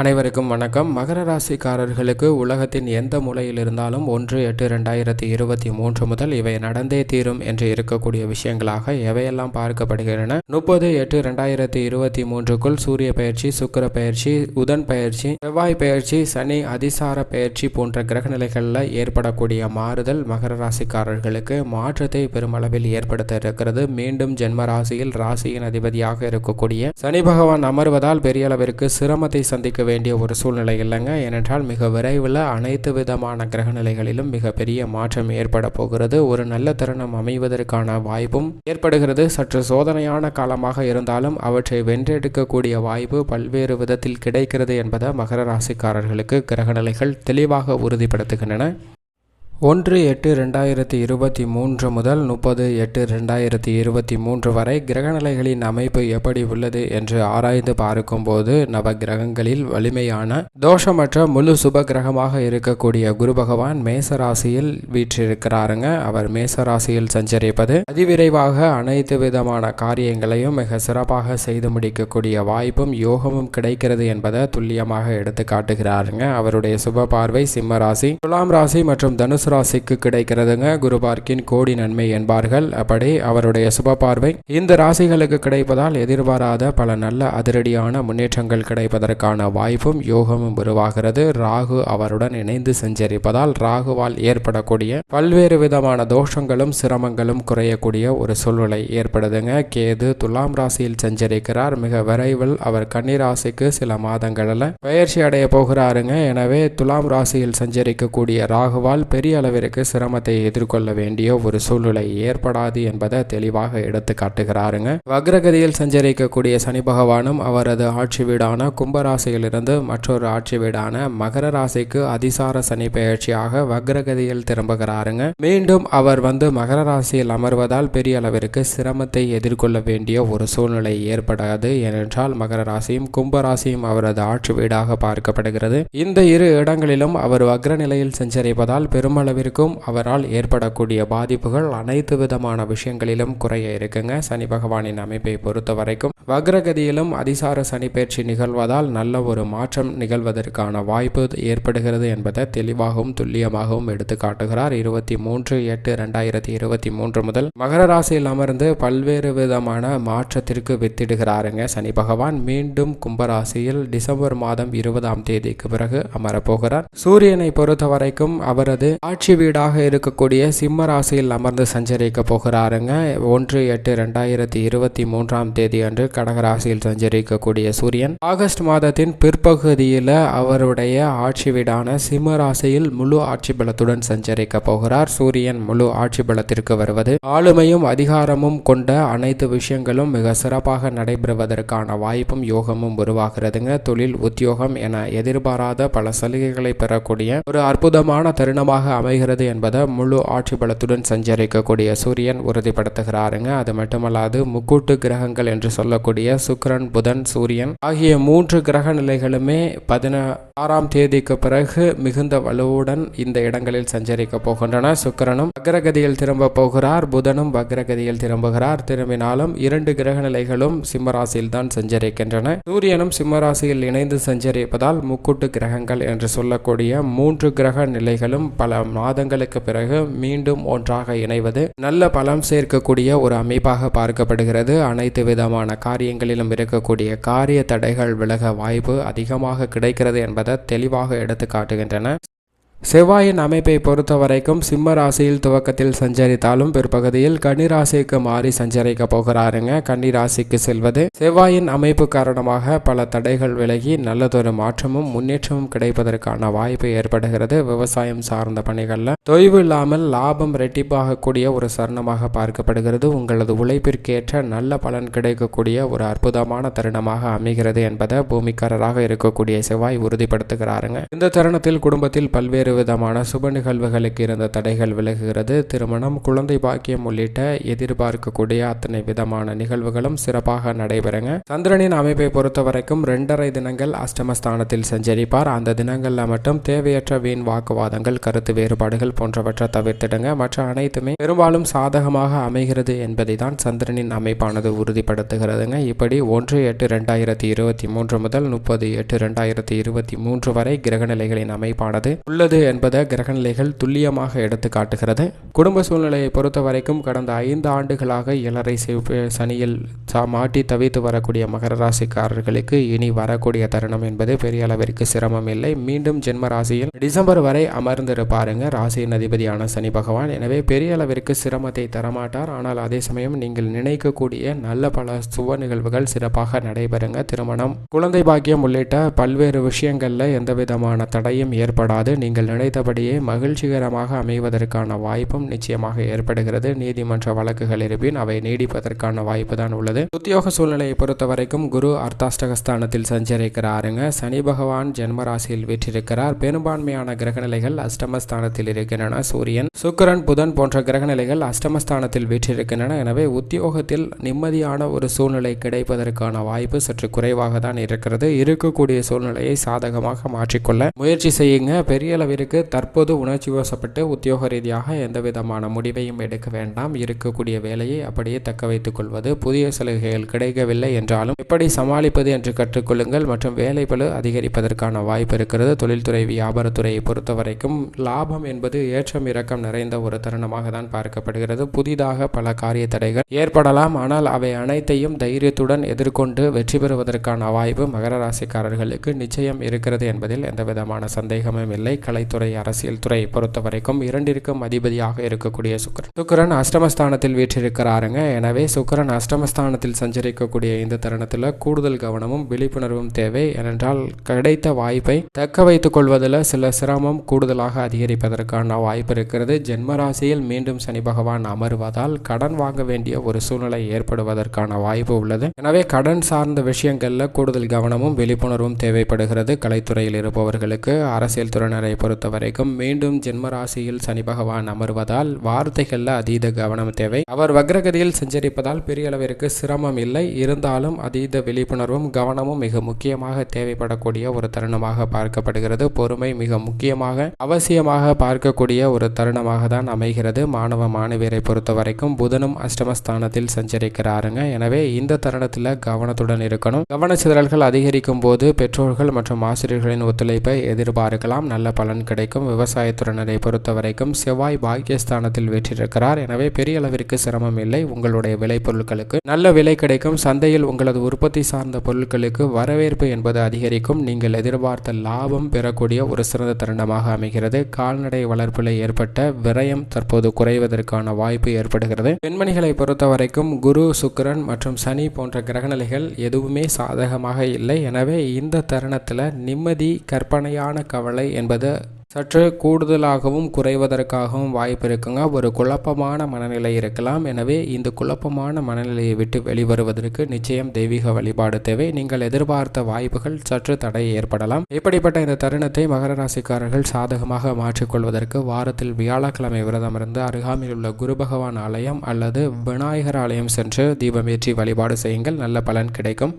அனைவருக்கும் வணக்கம். மகர ராசிக்காரர்களுக்கு உலகத்தின் எந்த மூலையில் இருந்தாலும் ஒன்று எட்டு ரெண்டாயிரத்தி இருபத்தி மூன்று முதல் இவை நடந்தே தீரும் என்று இருக்கக்கூடிய விஷயங்களாக எவையெல்லாம் பார்க்கப்படுகின்றன? முப்பது எட்டு ரெண்டாயிரத்தி இருபத்தி மூன்றுக்குள் சூரிய பயிற்சி சுக்கிர பயிற்சி உதன் பயிற்சி செவ்வாய் பயிற்சி சனி அதிசார பயிற்சி போன்ற கிரகநிலைகளில் ஏற்படக்கூடிய மாறுதல் மகர ராசிக்காரர்களுக்கு மாற்றத்தை பெருமளவில் ஏற்படுத்த இருக்கிறது. மீண்டும் ஜென்ம ராசியில் ராசியின் அதிபதியாக இருக்கக்கூடிய சனி பகவான் அமர்வதால் பெரிய அளவிற்கு சிரமத்தை சந்திக்க வேண்டிய ஒரு சூழ்நிலை இல்லைங்க. ஏனென்றால் மிக விரைவில் அனைத்து விதமான கிரகநிலைகளிலும் மிகப்பெரிய மாற்றம் ஏற்பட போகிறது. ஒரு நல்ல தருணம் அமைவதற்கான வாய்ப்பும் ஏற்படுகிறது. சற்று சோதனையான காலமாக இருந்தாலும் அவற்றை வென்றெடுக்கக்கூடிய வாய்ப்பு பல்வேறு விதத்தில் கிடைக்கிறது என்பதை மகர ராசிக்காரர்களுக்கு கிரகநிலைகள் தெளிவாக உறுதிப்படுத்துகின்றன. ஒன்று எட்டு ரெண்டாயிரத்தி இருபத்தி மூன்று முதல் முப்பது எட்டு ரெண்டாயிரத்தி இருபத்தி மூன்று வரை கிரகநிலைகளின் அமைப்பு எப்படி உள்ளது என்று ஆராய்ந்து பார்க்கும்போது நவ கிரகங்களில் வலிமையான தோஷமற்ற முழு சுப கிரகமாக இருக்கக்கூடிய குரு பகவான் மேச ராசியில் வீற்றிருக்கிறாருங்க. அவர் மேச ராசியில் சஞ்சரிப்பது அதிவிரைவாக அனைத்து விதமான காரியங்களையும் மிக சிறப்பாக செய்து முடிக்கக்கூடிய வாய்ப்பும் யோகமும் கிடைக்கிறது என்பதை துல்லியமாக எடுத்து காட்டுகிறாருங்க அவருடைய சுப பார்வை சிம்ம ராசி துலாம் ராசி மற்றும் தனுசு ராசிக்கு கிடைக்கிறதுங்க. குரு பார்க்கின் கோடி நன்மை என்பார்கள். அப்படி அவருடைய சுப பார்வை இந்த ராசிகளுக்கு கிடைப்பதால் எதிர்பாராத பல நல்ல அதிரடியான முன்னேற்றங்கள் கிடைப்பதற்கான வாய்ப்பும் யோகமும் உருவாகிறது. ராகு அவருடன் இணைந்து சஞ்சரிப்பதால் ராகுவால் ஏற்படக்கூடிய பல்வேறு விதமான தோஷங்களும் சிரமங்களும் குறையக்கூடிய ஒரு சூழ்நிலை ஏற்படுதுங்க. கேது துலாம் ராசியில் சஞ்சரிக்கிறார். மிக விரைவில் அவர் கன்னி ராசிக்கு சில மாதங்களில் பயிற்சி அடைய போகிறாருங்க. எனவே துலாம் ராசியில் சஞ்சரிக்கக்கூடிய ராகுவால் பெரிய அளவிற்கு சிரமத்தை எதிர்கொள்ள வேண்டிய ஒரு சூழ்நிலை ஏற்படாது என்பதை தெளிவாக எடுத்து காட்டுகிறாருங்க. வக்ரகதியில் சஞ்சரிக்கக்கூடிய சனி பகவானும் அவரது ஆட்சி வீடான கும்பராசியிலிருந்து மற்றொரு ஆட்சி வீடான மகர ராசிக்கு அதிசார சனி பெயர்ச்சியாக வக்ரகதியில் திரும்புகிறாருங்க. மீண்டும் அவர் வந்து மகர ராசியில் அமர்வதால் பெரிய அளவிற்கு சிரமத்தை எதிர்கொள்ள வேண்டிய ஒரு சூழ்நிலை ஏற்படாது. ஏனென்றால் மகர ராசியும் கும்பராசியும் அவரது ஆட்சி வீடாக பார்க்கப்படுகிறது. இந்த இரு இடங்களிலும் அவர் வக்ர நிலையில் சஞ்சரிப்பதால் அளவிற்கும் அவரால் ஏற்படக்கூடிய பாதிப்புகள் அனைத்து விதமான விஷயங்களிலும் குறைய இருக்குங்க. சனி பகவானின் அமைப்பை பொறுத்த வரைக்கும் வக்ரகதியிலும் அதிசார சனி பயிற்சி நிகழ்வதால் நல்ல ஒரு மாற்றம் நிகழ்வதற்கான வாய்ப்பு ஏற்படுகிறது என்பதை தெளிவாகவும் துல்லியமாகவும் எடுத்து காட்டுகிறார். இருபத்தி மூன்று எட்டு ரெண்டாயிரத்தி இருபத்தி மூன்று முதல் மகர ராசியில் அமர்ந்து பல்வேறு விதமான மாற்றத்திற்கு வித்திடுகிறாருங்க. சனி பகவான் மீண்டும் கும்பராசியில் டிசம்பர் மாதம் இருபதாம் தேதிக்கு பிறகு அமரப்போகிறார் சூரியனை பொறுத்த வரைக்கும் அவரது ஆட்சி வீடாக இருக்கக்கூடிய சிம்ம ராசியில் அமர்ந்து சஞ்சரிக்க போகிறாருங்க. ஒன்று எட்டு ரெண்டாயிரத்தி இருபத்தி மூன்றாம் தேதி அன்று கடகராசியில் சஞ்சரிக்கக்கூடிய சூரியன். ஆகஸ்ட் மாதத்தின் பிற்பகுதியில் அவருடைய ஆட்சி வீடான சிம்ம ராசியில் முழு ஆட்சி பலத்துடன் சஞ்சரிக்க போகிறார். சூரியன் முழு ஆட்சி பலத்திற்கு வருவது ஆளுமையும் அதிகாரமும் கொண்ட அனைத்து விஷயங்களும் மிக சிறப்பாக நடைபெறுவதற்கான வாய்ப்பும் யோகமும் உருவாகிறதுங்க. தொழில் உத்தியோகம் என எதிர்பாராத பல சலுகைகளை பெறக்கூடிய ஒரு அற்புதமான தருணமாக அமைகிறது என்பதை முழு ஆட்சி பலத்துடன் சஞ்சரிக்கக்கூடிய சூரியன் உறுதிப்படுத்துகிறாருங்க. அது மட்டுமல்லாது முக்கூட்டு கிரகங்கள் என்று சொல்லக்கூடிய சுக்கிரன் புதன் சூரியன் ஆகிய மூன்று கிரக நிலைகளுமே பதினாறாம் தேதிக்கு பிறகு மிகுந்த வலுவுடன் இந்த இடங்களில் சஞ்சரிக்க போகின்றன. சுக்கிரனும் வக்ரகதியில் திரும்ப போகிறார் புதனும் வக்ரகதியில் திரும்புகிறார். திரும்பினாலும் இரண்டு கிரக நிலைகளும் சிம்மராசியில் தான் சஞ்சரிக்கின்றன. சூரியனும் சிம்மராசியில் இணைந்து சஞ்சரிப்பதால் முக்கூட்டு கிரகங்கள் என்று சொல்லக்கூடிய மூன்று கிரக நிலைகளும் பல மாதங்களுக்கு பிறகு மீண்டும் ஒன்றாக இணைவது நல்ல பலம் சேர்க்கக்கூடிய ஒரு அமைப்பாக பார்க்கப்படுகிறது. அனைத்து விதமான காரியங்களிலும் இருக்கக்கூடிய காரிய தடைகள் விலக வாய்ப்பு அதிகமாக கிடைக்கிறது என்பதை தெளிவாக எடுத்து காட்டுகின்றன. செவ்வாயின் அமைப்பை பொறுத்த வரைக்கும் சிம்ம ராசியில் துவக்கத்தில் சஞ்சரித்தாலும் பிற்பகுதியில் கன்னி ராசிக்கு மாறி சஞ்சரிக்க போகிறாருங்க. கன்னிராசிக்கு செல்வது செவ்வாயின் அமைப்பு காரணமாக பல தடைகள் விலகி நல்லதொரு மாற்றமும் முன்னேற்றமும் கிடைப்பதற்கான வாய்ப்பு ஏற்படுகிறது. விவசாயம் சார்ந்த பணிகளில் தொய்வு இல்லாமல் லாபம் ரெட்டிப்பாகக்கூடிய ஒரு சரணமாக பார்க்கப்படுகிறது. உங்களது உழைப்பிற்கேற்ற நல்ல பலன் கிடைக்கக்கூடிய ஒரு அற்புதமான தருணமாக அமைகிறது என்பதை பூமிக்காரராக இருக்கக்கூடிய செவ்வாய் உறுதிப்படுத்துகிறாருங்க. இந்த தருணத்தில் குடும்பத்தில் பல்வேறு பல்வேறு விதமான சுப நிகழ்வுகளுக்கு இருந்த தடைகள் விலகுகிறது. திருமணம் குழந்தை பாக்கியம் உள்ளிட்ட எதிர்பார்க்கக்கூடிய அத்தனை விதமான நிகழ்வுகளும் சிறப்பாக நடைபெறுங்க. சந்திரனின் அமைப்பை பொறுத்த வரைக்கும் ரெண்டரை தினங்கள் அஷ்டமஸ்தானத்தில் சஞ்சரிப்பார். அந்த தினங்களில் மட்டும் தேவையற்ற வீண் வாக்குவாதங்கள் கருத்து வேறுபாடுகள் போன்றவற்றை தவிர்த்திடுங்க. மற்ற அனைத்துமே பெரும்பாலும் சாதகமாக அமைகிறது என்பதை தான் சந்திரனின் அமைப்பானது உறுதிப்படுத்துகிறதுங்க. இப்படி ஒன்று எட்டு ரெண்டாயிரத்தி இருபத்தி மூன்று முதல் முப்பது எட்டு ரெண்டாயிரத்தி இருபத்தி மூன்று வரை கிரகநிலைகளின் அமைப்பானது உள்ளது. என்பதை கிரகநிலைகள் துல்லியமாக எடுத்து காட்டுகிறது. குடும்ப சூழ்நிலையை பொறுத்த வரைக்கும் கடந்த ஐந்து ஆண்டுகளாக இளரை சிவப்பு சனியில் மாட்டி தவித்து வரக்கூடிய மகர ராசிக்காரர்களுக்கு இனி வரக்கூடிய தருணம் என்பது பெரிய அளவிற்கு சிரமம் இல்லை. மீண்டும் ஜென்ம ராசியில் டிசம்பர் வரை அமர்ந்திருப்பாருங்க ராசியின் அதிபதியான சனி பகவான். எனவே பெரிய அளவிற்கு சிரமத்தை தரமாட்டார். ஆனால் அதே சமயம் நீங்கள் நினைக்கக்கூடிய நல்ல பல சுவ நிகழ்வுகள் சிறப்பாக நடைபெறுங்க. திருமணம் குழந்தை பாக்கியம் உள்ளிட்ட பல்வேறு விஷயங்களில் எந்த விதமான தடையும் ஏற்படாது. நீங்கள் நினைத்தபடியே மகிழ்ச்சிகரமாக அமைவதற்கான வாய்ப்பும் நிச்சயமாக ஏற்படுகிறது. நீதிமன்ற வழக்குகள் இருப்பின் அவை நீடிப்பதற்கான வாய்ப்பு தான் உள்ளது. உத்தியோக சூழ்நிலையை பொறுத்த வரைக்கும் குரு அர்த்தாஷ்டகஸ்தானத்தில் சஞ்சரிக்கிறாருங்க. சனி பகவான் ஜென்மராசியில் வீற்றிருக்கிறார். பெரும்பான்மையான கிரகநிலைகள் அஷ்டமஸ்தானத்தில் இருக்கின்றன. சூரியன் சுக்கிரன் புதன் போன்ற கிரகநிலைகள் அஷ்டமஸ்தானத்தில் வீற்றிருக்கின்றன. எனவே உத்தியோகத்தில் நிம்மதியான ஒரு சூழ்நிலை கிடைப்பதற்கான வாய்ப்பு சற்று குறைவாக தான் இருக்கிறது. இருக்கக்கூடிய சூழ்நிலையை சாதகமாக மாற்றிக்கொள்ள முயற்சி செய்யுங்க. பெரிய அளவிற்கு தற்போது உணர்ச்சி வசப்பட்டு உத்தியோக ரீதியாக எந்த விதமான முடிவையும் எடுக்க வேண்டாம். இருக்கக்கூடிய வேலையை அப்படியே தக்க வைத்துக் கொள்வது. புதிய சலுகைகள் கிடைக்கவில்லை என்றாலும் எப்படி சமாளிப்பது என்று கற்றுக்கொள்ளுங்கள். மற்றும் வேலை பழு அதிகரிப்பதற்கான வாய்ப்பு இருக்கிறது. தொழில்துறை வியாபாரத்துறையை பொறுத்த வரைக்கும் லாபம் என்பது ஏற்றம் இறக்கம் நிறைந்த ஒரு தருணமாக தான் பார்க்கப்படுகிறது. புதிதாக பல காரிய தடைகள் ஏற்படலாம். ஆனால் அவை அனைத்தையும் தைரியத்துடன் எதிர்கொண்டு வெற்றி பெறுவதற்கான வாய்ப்பு மகர ராசிக்காரர்களுக்கு நிச்சயம் இருக்கிறது என்பதில் எந்த விதமான சந்தேகமும் இல்லை. கலை கலைத்துறை அரசியல் துறை பொறுத்த வரைக்கும் இரண்டிற்கும் அதிபதியாக இருக்கக்கூடிய சுக்கரன் சுக்கரன் அஷ்டமஸ்தானத்தில் வீற்றிருக்கிறாருங்க. எனவே சுக்கரன் அஷ்டமஸ்தானத்தில் சஞ்சரிக்கக்கூடிய இந்த தருணத்தில் கூடுதல் கவனமும் விழிப்புணர்வும் தேவை. ஏனென்றால் கிடைத்த வாய்ப்பை தக்க வைத்துக் கொள்வதில் சில சிரமம் கூடுதலாக அதிகரிப்பதற்கான வாய்ப்பு இருக்கிறது. ஜென்மராசியில் மீண்டும் சனி பகவான் அமர்வதால் கடன் வாங்க வேண்டிய ஒரு சூழ்நிலை ஏற்படுவதற்கான வாய்ப்பு உள்ளது. எனவே கடன் சார்ந்த விஷயங்களில் கூடுதல் கவனமும் விழிப்புணர்வும் தேவைப்படுகிறது. கலைத்துறையில் இருப்பவர்களுக்கு அரசியல் துறையினரை பொறுத்த வரைக்கும் மீண்டும் ஜென்மராசியில் சனி பகவான் அமர்வதால் வார்த்தைகளில் அதீத கவனம் தேவை. அவர் வக்ரகதியில் சஞ்சரிப்பதால் பெரிய அளவிற்கு சிரமம் இல்லை. இருந்தாலும் அதீத விழிப்புணர்வும் கவனமும் மிக முக்கியமாக தேவைப்படக்கூடிய ஒரு தருணமாக பார்க்கப்படுகிறது. பொறுமை மிக முக்கியமாக அவசியமாக பார்க்கக்கூடிய ஒரு தருணமாக தான் அமைகிறது. மாணவ மாணவியரை பொறுத்த வரைக்கும் புதனும் அஷ்டமஸ்தானத்தில் சஞ்சரிக்கிறாருங்க. எனவே இந்த தருணத்தில் கவனத்துடன் இருக்கணும். கவனச்சிதறல்கள் அதிகரிக்கும் போது பெற்றோர்கள் மற்றும் ஆசிரியர்களின் ஒத்துழைப்பை எதிர்பார்க்கலாம். நல்ல பலன் பலன் கிடைக்கும். விவசாயத்துறையினரை பொறுத்த வரைக்கும் செவ்வாய் பாக்கியஸ்தானத்தில் வெற்றிருக்கிறார். எனவே பெரிய அளவிற்கு சிரமம் இல்லை. உங்களுடைய விளைபொருட்களுக்கு நல்ல விலை கிடைக்கும். சந்தையில் உங்களது உற்பத்தி சார்ந்த பொருட்களுக்கு வரவேற்பு என்பது அதிகரிக்கும். நீங்கள் எதிர்பார்த்த லாபம் பெறக்கூடிய ஒரு சிறந்த தருணமாக அமைகிறது. கால்நடை வளர்ப்பில் ஏற்பட்ட விரயம் தற்போது குறைவதற்கான வாய்ப்பு ஏற்படுகிறது. பெண்மணிகளை பொறுத்த வரைக்கும் குரு சுக்கிரன் மற்றும் சனி போன்ற கிரகநிலைகள் எதுவுமே சாதகமாக இல்லை. எனவே இந்த தருணத்தில் நிம்மதி கற்பனையான கவலை என்பது சற்று கூடுதலாகவும் குறைவதற்காகவும் வாய்ப்பு இருக்குங்க ஒரு குழப்பமான மனநிலை இருக்கலாம். எனவே இந்த குழப்பமான மனநிலையை விட்டு வெளிவருவதற்கு நிச்சயம் தெய்வீக வழிபாடு தேவை. நீங்கள் எதிர்பார்த்த வாய்ப்புகள் சற்று தடை ஏற்படலாம். இப்படிப்பட்ட இந்த தருணத்தை மகர ராசிக்காரர்கள் சாதகமாக மாற்றிக்கொள்வதற்கு வாரத்தில் வியாழக்கிழமை விரதம் இருந்து அருகாமையில் உள்ள குரு பகவான் ஆலயம் அல்லது விநாயகர் ஆலயம் சென்று தீபமேற்றி வழிபாடு செய்யுங்கள். நல்ல பலன் கிடைக்கும்.